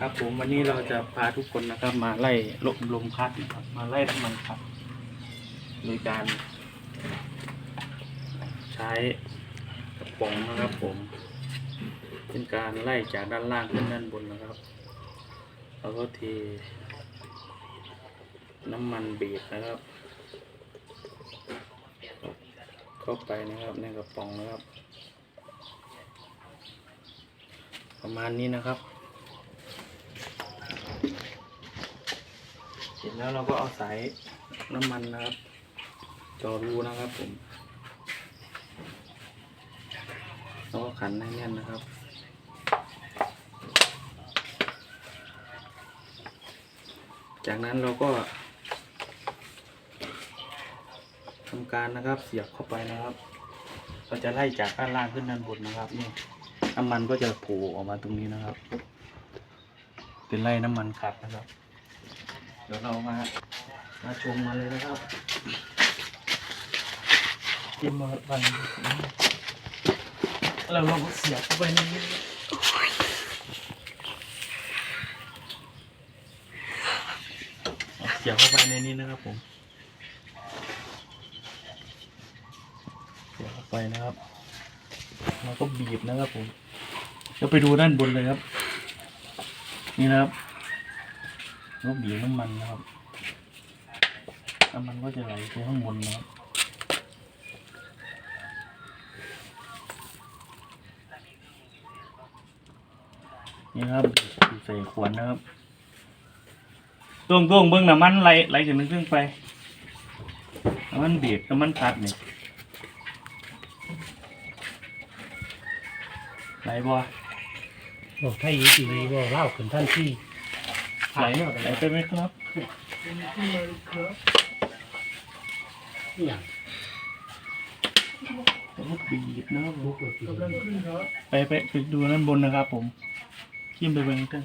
ครับผมวันนี้เราจะพาทุกคนนะครับ มาไล่ลมลมพัดนะครับ มาไล่น้ำมันครับ โดยการ ใช้กระป๋องนะครับผม เป็นการไล่จากด้านล่างขึ้นด้านบนนะครับแล้วก็เทน้ำมันเบรกนะครับเข้าไปนะครับในกระป๋องนะครับ ประมาณนี้นะครับ เส ร็จแล้วเราก็เอาสายน้ำมันนะครับจอรูนะครับผมแล้วก็ขันให้แน่นนะครับจากนั้นเราก็ทำการนะครับเสียบเข้าไปนะครับ เราจะไล่จากด้านล่างขึ้นด้านบนนะครับนี่น้ำมันก็จะโผล่ออกมาตรงนี้นะครับ เป็นไล่น้ำมันขัดนะครับ เดี๋ยวเรามา มาชมมาเลยนะครับจิ้มมาวันเราลองเสียบเข้าไปในนี้เอาเสียบเข้าไปในนี้นะครับผม เสียบเข้าไปนะครับแล้วก็บีบนะครับผมแล้วไปดูด้านบนเลยครับ นี่นะครับ แล้วบีบน้ำมันนะครับน้ำมันก็จะไหลไปข้างบนนะครับนี่ครับใส่ขวดนะครับต้งต้งๆเบิ้งน้ำมันไหลไหลถึงมันขึ้นไปน้ำมันเบีบน้ำมันพัดเนี่ยไหลบ่บอกไทยอีปีนี้บอกเล่าขึ้นท่านที่ ไหลไหลไปไหมครับนี่อย่างแล้วก็บีบนะครับผมลูกปีไปไปไปดูด้านบนนะครับผมขึ้นไปเบิ้งกัน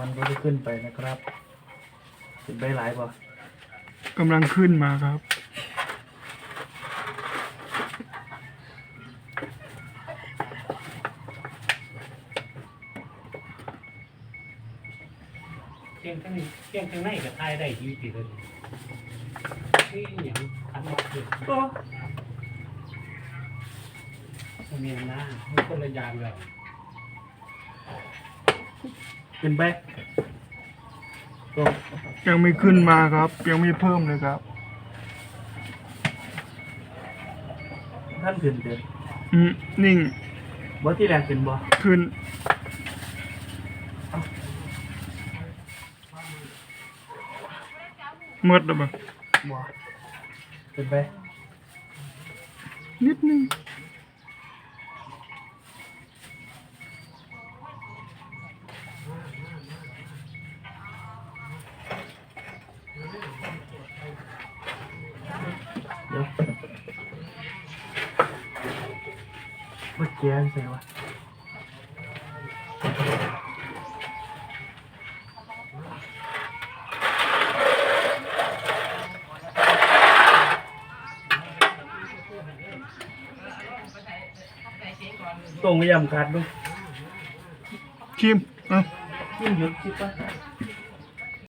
มันก็จะขึ้นไปนะครับ เป็นใบหลายป่ะกำลังขึ้นมาครับ เพียงข้างนี้เพียงข้างในก็ทายได้ดีปีเลยนี่อย่างขันมาเกิดก็เมียนนะมันคนละอยางเลยเป็นไปก็ยังไม่ขึ้นมาครับ ยังไม่เพิ่มเลยครับ ท่านขึ้นเด็ดอืมนิ่งบ่ที่แรกขึ้นบ่ขึ้น มื่อแล้วบ่บ่เป็นไปนิดนึงเดี๋ยวเมื่อกี้ใส่วะ ตรงพยายามคัดดูชิมเอะ ยิ่งหยุดคิดว่า